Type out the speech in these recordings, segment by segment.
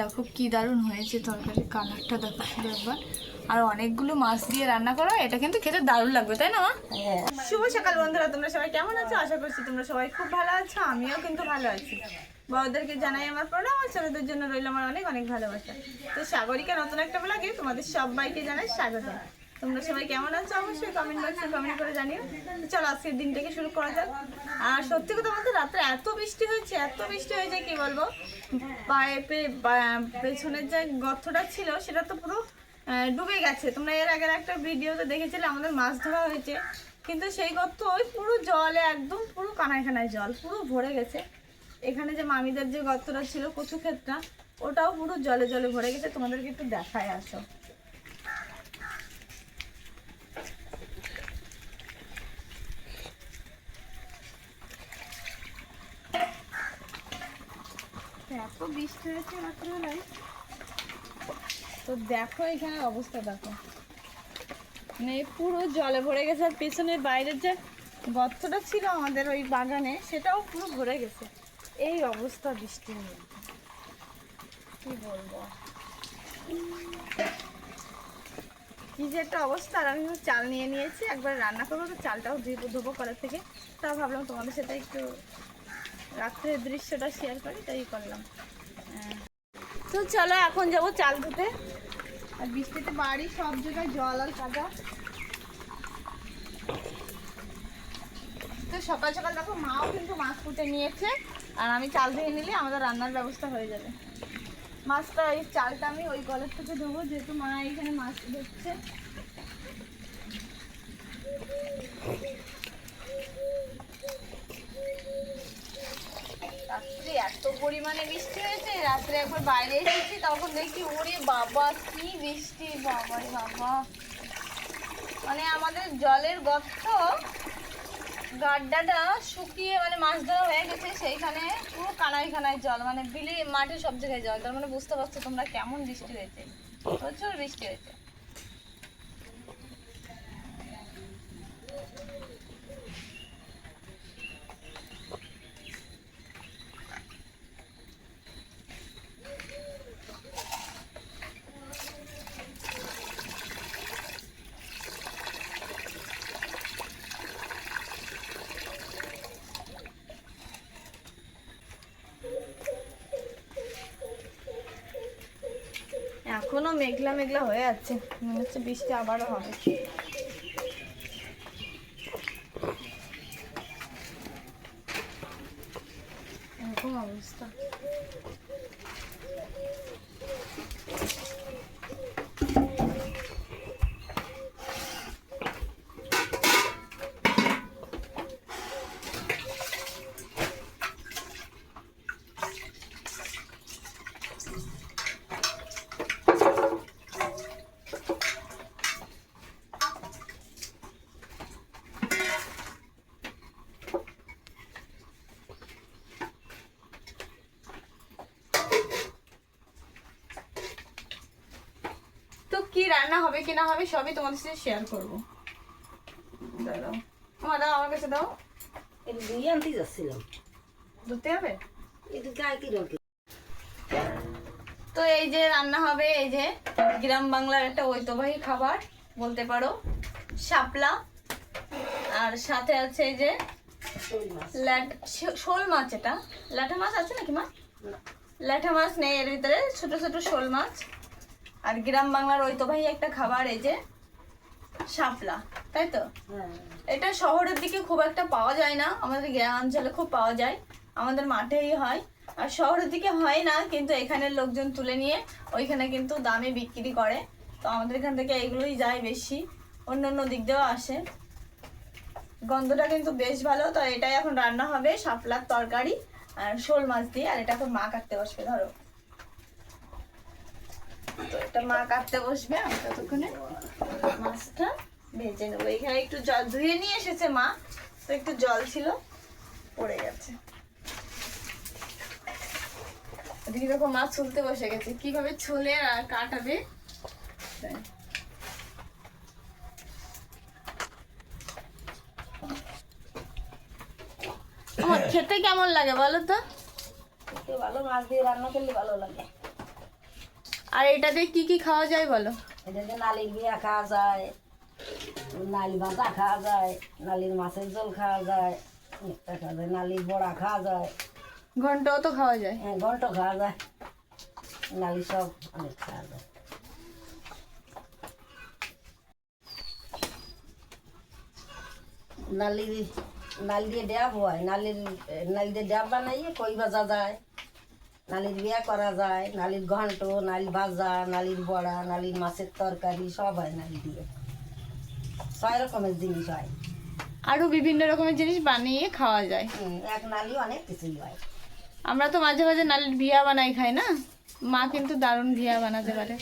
দেখো কি দারুণ হয়েছে তরকারি, কালারটা দেখো শুধু একবার। আর অনেকগুলো মাছ দিয়ে রান্না করো এটা কিন্তু খেতে দারুণ লাগবে, তাই না শুভ সকাল বন্ধুরা, তোমরা সবাই কেমন আছো? আশা করছি তোমরা সবাই খুব ভালো আছো, আমিও কিন্তু ভালো আছি। বড়দেরকে জানাই আমার প্রণাম, আর ছোটদের জন্য রইল আমার অনেক অনেক ভালোবাসা। তো সাগরিকা নতুন একটা ব্লগে তোমাদের সবাইকে জানাই স্বাগত তোমরা সবাই কেমন আছো? অবশ্যই কমেন্ট বক্সে কমেন্ট করে জানিও। চলো, আজকের দিনটাকে শুরু করা যাক। আর সত্যি কথা বলতে রাত্রে এত বৃষ্টি হয়েছে, এত বৃষ্টি হয়েছে, কি বলব? পায়ে পেছনের যে গর্তটা ছিল, সেটা তো পুরো ডুবে গেছে। তোমরা এর আগের একটা ভিডিওতে দেখেছিলে, আমাদের মাছ ধরা হয়েছে। কিন্তু সেই গর্ত ওই পুরো জলে, একদম পুরো কানায় কানায় জল, পুরো ভরে গেছে। এখানে যে মামিদের যে গর্তটা ছিল কচু ক্ষেতটা ওটাও পুরো জলে জলে ভরে গেছে। তোমাদেরকে একটু দেখায় আসো এত বৃষ্টি হয়েছে রাত্রেবেলায়। তো দেখো এখানে অবস্থা, দেখো। মানে পুরো জলে ভরে গেছে, আর পেছনের বাইরের যে গর্তটা ছিল আমাদের ওই বাগানে, সেটাও পুরো ভরে গেছে। এই অবস্থা বৃষ্টির মধ্যে। কি বলব? কি যে একটা অবস্থা। আর আমি চাল নিয়ে নিয়েছি, একবার রান্না করব, তো চালটাও ধুবো ধুবো করার থেকে। তা ভাবলাম তোমাদের সাথে একটু রাত্রের দৃশ্যটা শেয়ার করি, তাই করলাম। তো চলো এখন যাব চাল ধুতে। আর বৃষ্টিতে বাড়ি সব জায়গায় জল আর কাদা তো সকাল সকাল দেখো মাও কিন্তু মাছ কুটে নিয়েছে, আর আমি চাল ধুয়ে নিলে আমাদের রান্নার ব্যবস্থা হয়ে যাবে। মাছটা, এই চালটা আমি ওই কলের থেকে ধোবো, যেহেতু মা এখানে মাছ ধরছে। রাত্রে এত পরিমাণে বৃষ্টি হয়েছে, রাত্রে একবার বাইরে এসেছি, তখন দেখি ওরে বাবা, কি বৃষ্টি বাবা বাবা। মানে আমাদের জলের গর্ত, গাড্ডাটা শুকিয়ে মানে মাছ ধরা হয়ে গেছে, সেইখানে পুরো কানায় কানায় জল মানে বিলি, মাঠে সব জায়গায় জল। তার মানে বুঝতে পারছ তোমরা কেমন বৃষ্টি হয়েছে, প্রচুর বৃষ্টি হয়েছে। এখনও মেঘলা মেঘলা হয়ে আছে। মনে হচ্ছে বৃষ্টি আবারও হবে এরকম অবস্থা তো কি রান্না হবে কি না হবে সবই তোমাদের সাথে শেয়ার করব। দাঁড়াও। আমার দাও আমার কাছে দাও। দিয়ে আনতে যাচ্ছিলাম। ধরতে হবে? তো এই যে রান্না হবে এই যে গ্রাম বাংলার একটা ঐতিহ্যবাহী খাবার বলতে পারো শাপলা। আর সাথে আছে এই যে শোল মাছ। এটা। ল্যাঠা মাছ আছে নাকি মা? ল্যাঠা মাছ নেই এর ভিতরে ছোট ছোট শোল মাছ। আর গ্রাম বাংলার ঐতিহ্যবাহী একটা খাবার এই যে শাপলা তাই তো? হ্যাঁ। এটা শহরের দিকে খুব একটা পাওয়া যায় না আমাদের গ্রাম অঞ্চলে খুব পাওয়া যায় আমাদের মাঠেই হয়। আর শহরের দিকে হয় না কিন্তু এখানের লোকজন তুলে নিয়ে ওইখানে কিন্তু দামে বিক্রি করে। তো আমাদের এখান থেকে এগুলোই যায় বেশি অন্য অন্য দিক দিয়েও আসে। গন্ধটা কিন্তু বেশ ভালো তো এটাই এখন রান্না হবে শাপলার তরকারি আর শোল মাছ দিয়ে আর এটা এখন মা কাটতে বসবে ধরো। এটা মা কাটতে বসবে, আমি ততক্ষণে মাছটা ভেজে নেব। এখানে একটু জল ধুয়ে নিয়ে এসেছে মা, তো একটু জল ছিল, পড়ে গেছে। ওদিকে দেখো মাছ ছুলতে বসে গেছে। কীভাবে ছুলে আর কাটাবে। খেতে কেমন লাগে বলো তো? ভালো, মাছ দিয়ে রান্না করলে ভালো লাগে। আর এটাতে কি কি খাওয়া যায় বলো? এটাতে নালির বিয়া খাওয়া যায় নালি ভাজা খাওয়া যায় নালির মাছের ঝোল খাওয়া যায় অনেকটা খাওয়া যায় নালির বড়া খাওয়া যায়। ঘন্টাও তো খাওয়া যায়। হ্যাঁ ঘন্ট খাওয়া যায়। নালি সব অনেক খাওয়া যায়। নালির নালি দিয়ে ড্যাব হয়। নালির নালি দিয়ে ড্যাব বানাইয়ে কই ভাজা যায়? নালির বিয়া করা যায় নালির ঘন্ট নালি ভাজা নালির বড়া নালির মাছের তরকারি সব হয় নালি দিয়ে। ছয় রকমের জিনিস হয়। আরও বিভিন্ন রকমের জিনিস বানিয়ে খাওয়া যায়। হুম, এক নালি অনেক কিছুই হয়। আমরা তো মাঝে মাঝে নালির ভিয়া বানাই খাই না? মা কিন্তু দারুণ ভিয়া বানাতে পারে।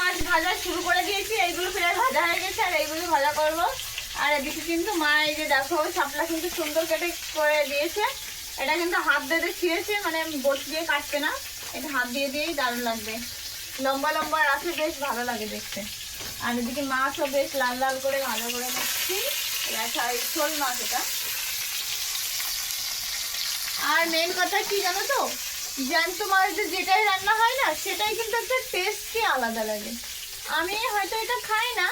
মাছ ভাজা শুরু করে দিয়েছি এইগুলো প্রায় ভাজা হয়ে গেছে আর এইগুলো ভাজা করব। আর এদিকে কিন্তু মা এই যে দেখো, শাপলা কিন্তু সুন্দর কেটে করে দিয়েছে। এটা কিন্তু হাত দিয়ে ছিঁড়েছে মানে বটি দিয়ে কাটবে না। এটা হাত দিয়ে দিয়েই দারুণ লাগবে। লম্বা লম্বা রাখলে বেশ ভালো লাগে দেখতে। আর এদিকে মাছও বেশ লাল লাল করে, ভালো করে এটা শোল মাছ এটা। আর মেন কথা কি জানো তো? জ্যান্ত মাছদের যেটাই রান্না হয় না, সেটাই কিন্তু একটা টেস্টই আলাদা লাগে। আমি হয়তো এটা খাই না,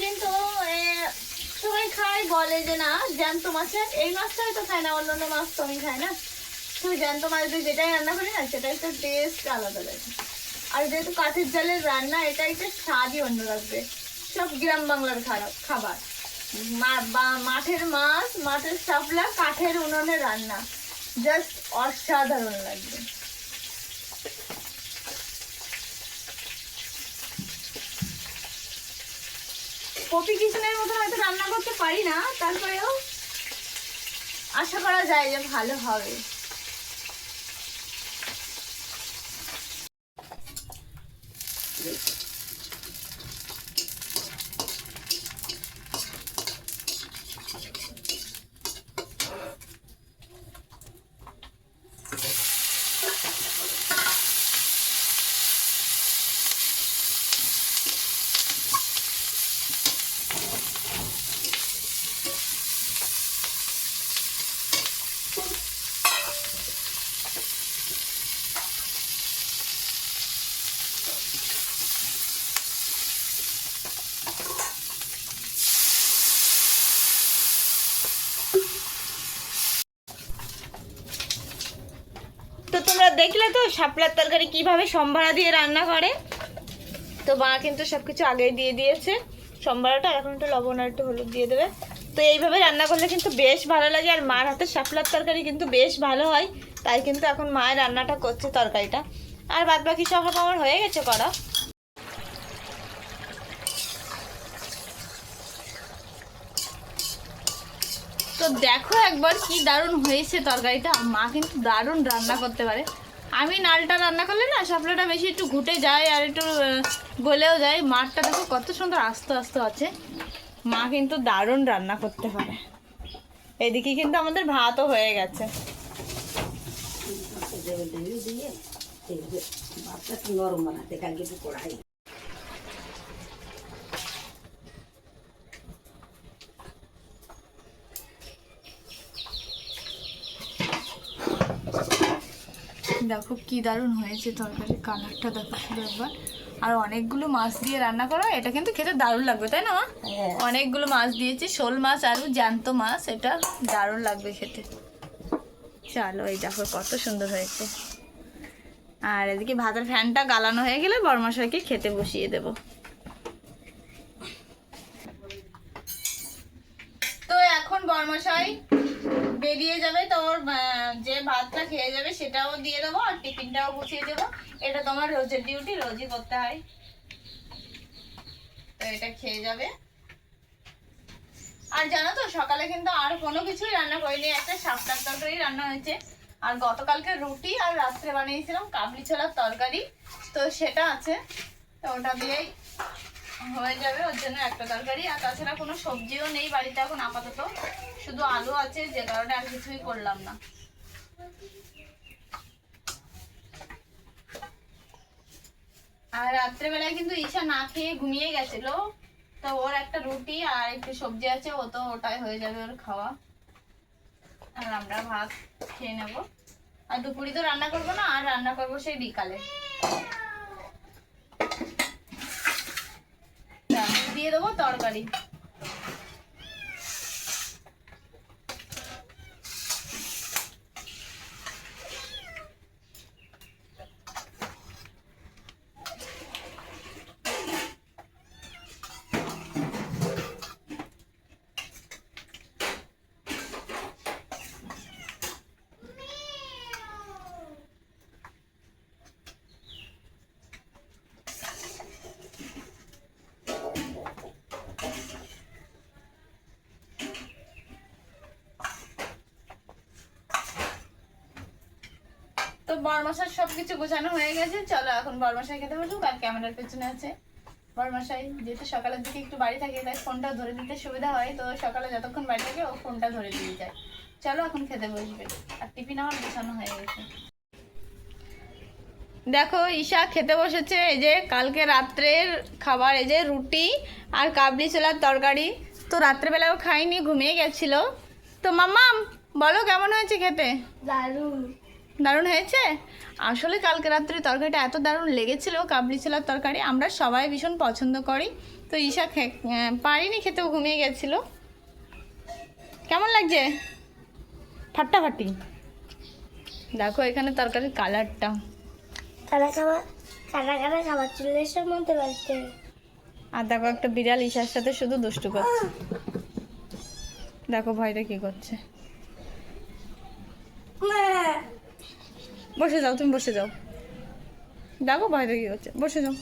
কিন্তু সবাই খায়, বলে যে না, জ্যান্ত মাছের এই মাছটা হয়তো খায় না অন্য অন্য মাছ তো আমি খাই না। তো জ্যান্ত মাছদের যেটাই রান্না করি না, সেটাই একটা টেস্ট আলাদা লাগে। আর যেহেতু কাঠের জালের রান্না এটা একটা স্বাদই অন্য লাগবে। সব গ্রাম বাংলার খারাপ খাবার। মাঠের মাছ, মাঠের শাপলা, কাঠের উনুনে রান্না। জাস্ট অসাধারণ লাগবে। কপি কিচেনের মতো হয়তো রান্না করতে পারি না, তারপরেও আশা করা যায় যে ভালো হবে। তো তোমরা দেখলে তো শাপলার তরকারি কীভাবে সম্ভারা দিয়ে রান্না করে? তো মা কিন্তু সবকিছু আগেই দিয়ে দিয়েছে সম্ভারাটা এখন একটু লবণ আর একটু হলুদ দিয়ে দেবে। তো এইভাবে রান্না করলে কিন্তু বেশ ভালো লাগে, আর মার হাতে শাপলার তরকারি কিন্তু বেশ ভালো হয়। তাই কিন্তু এখন মায়ের রান্নাটা করছে তরকারিটা। আর বাদ বাকি সব আমার হয়ে গেছে করা। দেখো একবার কি দারুণ হয়েছে তরকারিটা। মা কিন্তু দারুণ রান্না করতে পারে। আমি নালটা রান্না করলে না শাপলাটা বেশি একটু ঘুটে যায় আর একটু গলেও যায়। মাঠটা দেখো কত সুন্দর আস্তে আস্তে আছে। মা কিন্তু দারুণ রান্না করতে পারে। এদিকে কিন্তু আমাদের ভাতও হয়ে গেছে। দেখো কি দারুণ হয়েছে তরকারি কালারটা দেখো শুধু একবার। আর অনেকগুলো মাছ দিয়ে রান্না করা এটা কিন্তু খেতে দারুণ লাগবে তাই না মা? অনেকগুলো মাছ দিয়েছি শোল মাছ আর জ্যান্ত মাছ এটা দারুণ লাগবে খেতে। চলো এই দেখো কত সুন্দর হয়েছে। আর এদিকে ভাতের ফ্যানটা গালানো হয়ে গেলে বরমশাইকে খেতে বসিয়ে দেব। তো এখন বরমশাই বেরিয়ে যাবে তো ওর যে ভাতটা খেয়ে যাবে সেটাও দিয়ে দেবো আর টিফিনটাও বসিয়ে দেবো। এটা তোমার রোজের ডিউটি রোজই করতে হয়। তো এটা খেয়ে যাবে। আর জানো তো, সকালে কিন্তু আর কোনো কিছুই রান্না করিনি, একটা সাতটার তরকারি রান্না হয়েছে। আর গতকালকে রুটি আর রাত্রে বানিয়েছিলাম কাবলি ছোলার তরকারি। তো সেটা আছে, তো ওটা দিয়েই হয়ে যাবে, ওর জন্য একটা তরকারি। আর তাছাড়া কোনো সবজিও নেই বাড়িতে এখন আপাতত। শুধু আলু আছে, যে কারণে আর কিছুই করলাম না। আর রাত্রেবেলায় কিন্তু ঈশা না খেয়ে ঘুমিয়ে গেছিল। তো ওর একটা রুটি আর একটু সবজি আছে, ও তো ওটাই হয়ে যাবে ওর খাওয়া। আর আমরা ভাত খেয়ে নেব। আর দুপুরি তো রান্না করব না, আর রান্না করব সেই বিকালে তা, দিয়ে দেবো তরকারি। তো বরমশাই সব কিছু গোছানো হয়ে গেছে। চলো এখন বরমশাই খেতে বসুক আর ক্যামেরার পেছনে আছে বরমশাই। যেহেতু সকালের দিকে একটু বাড়ি থাকে, তাই ফোনটা ধরে দিতে সুবিধা হয়। তো সকালে যতক্ষণ বাড়ি থাকে, ও ফোনটা ধরে দিয়ে যায়। চলো এখন খেতে বসবে। আর টিফিন আমার গোছানো হয়ে গেছে। দেখো, ঈশা খেতে বসেছে। এই যে কালকে রাত্রের খাবার, এই যে রুটি আর কাবলি ছোলার তরকারি। তো রাত্রেবেলাও খাইনি, ঘুমিয়ে গেছিল। তো মাম্মাম, বলো কেমন হয়েছে খেতে? দারুণ। দারুণ হয়েছে? আসলে কালকে রাত্রে তরকারিটা এত দারুণ লেগেছিল কাবলি ছোলার তরকারি আমরা সবাই ভীষণ পছন্দ করি। তো ঈশা পারিনি খেতেও ঘুমিয়ে গেছিল। কেমন লাগছে? ফাটাফাটি। দেখো এখানে তরকারির কালারটা। খাবার খাবার চলে এসে মধ্যে বাড়িতে আর দেখো একটা বিড়াল ঈশার সাথে শুধু দুষ্টু করছে। দেখো ভয়টা কি করছে। বসে যাও তুমি বসে যাও। দেখো বাইরে কি হচ্ছে। বসে যাও।